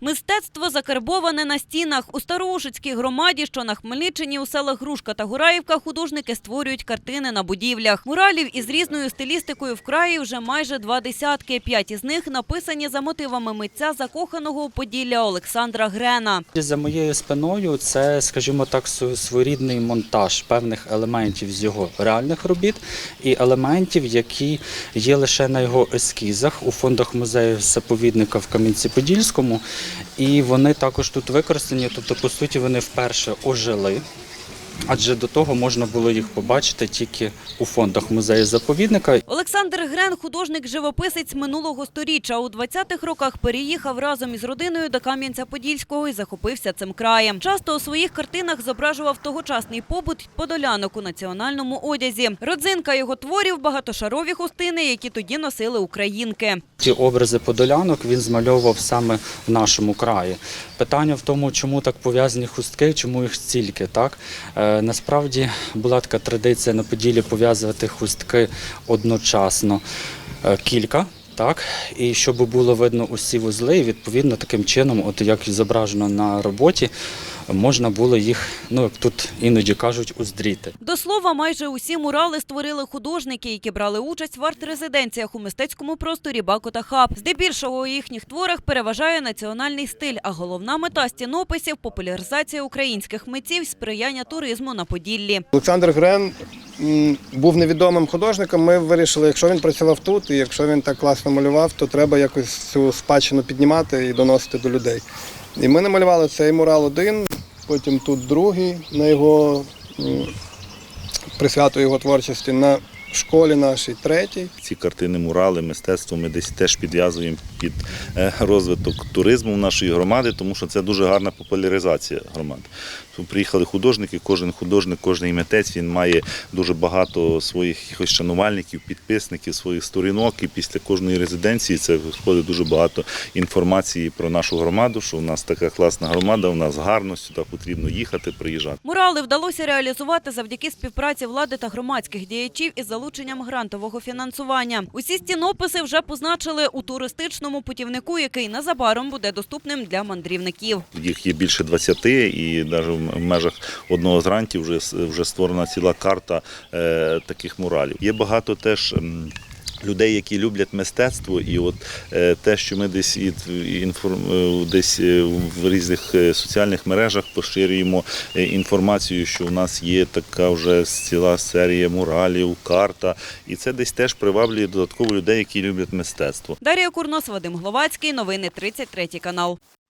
Мистецтво закарбоване на стінах. У Староушицькій громаді, що на Хмельниччині, у селах Грушка та Гураївка, художники створюють картини на будівлях. Муралів із різною стилістикою в краї вже майже два десятки. П'ять із них написані за мотивами митця, закоханого у Поділля Олександра Грена. За моєю спиною це, скажімо так, своєрідний монтаж певних елементів з його реальних робіт і елементів, які є лише на його ескізах у фондах музею заповідника в Кам'янці-Подільському. І вони також тут використані, тобто, по суті, вони вперше ожили. Адже до того можна було їх побачити тільки у фондах музею заповідника. Олександр Грен – художник-живописець минулого сторіччя. У 20-х роках переїхав разом із родиною до Кам'янця-Подільського і захопився цим краєм. Часто у своїх картинах зображував тогочасний побут подолянок у національному одязі. Родзинка його творів – багатошарові хустини, які тоді носили українки. Ті образи подолянок він змальовував саме в нашому краї. Питання в тому, чому так пов'язані хустки, чому їх стільки. Так? Е, насправді була така традиція на поділі пов'язувати хустки одночасно е, кілька. Так, і щоб було видно усі вузли, і відповідно таким чином, от як зображено на роботі, можна було їх, ну як тут іноді кажуть, уздріти. До слова, майже усі мурали створили художники, які брали участь в арт-резиденціях у мистецькому просторі Баку та Хаб. Здебільшого у їхніх творах переважає національний стиль, а головна мета стінописів – популяризація українських митців сприяння туризму на Поділлі. Олександр Грен був невідомим художником. Ми вирішили, якщо він працював тут, і якщо він так класно малював, то треба якось цю спадщину піднімати і доносити до людей. І ми намалювали цей мурал один, потім тут другий на його присвято його творчості, на школі нашій третій. Ці картини, мурали, мистецтво ми десь теж підв'язуємо під е, розвиток туризму нашої громади, тому що це дуже гарна популяризація громади. Тут приїхали художники, кожен художник, кожен митець він має дуже багато своїх якихось шанувальників, підписників, своїх сторінок. І після кожної резиденції це входить дуже багато інформації про нашу громаду, що у нас така класна громада, у нас гарно, сюди потрібно їхати, приїжджати. Мурали вдалося реалізувати завдяки співпраці влади та громадських діячів із залученням грантового фінансування. Усі стінописи вже позначили у туристичному путівнику, який незабаром буде доступним для мандрівників. Їх є більше 20, і навіть в межах одного з грантів вже, вже створена ціла карта е, таких муралів. Є багато теж. Людей, які люблять мистецтво, і от е, те, що ми десь і, е, десь е, в різних соціальних мережах поширюємо інформацію, що у нас є така вже ціла серія муралів, карта, і це десь теж приваблює додатково людей, які люблять мистецтво. Дар'я Курнос, Вадим Гловацький. Новини 33 канал.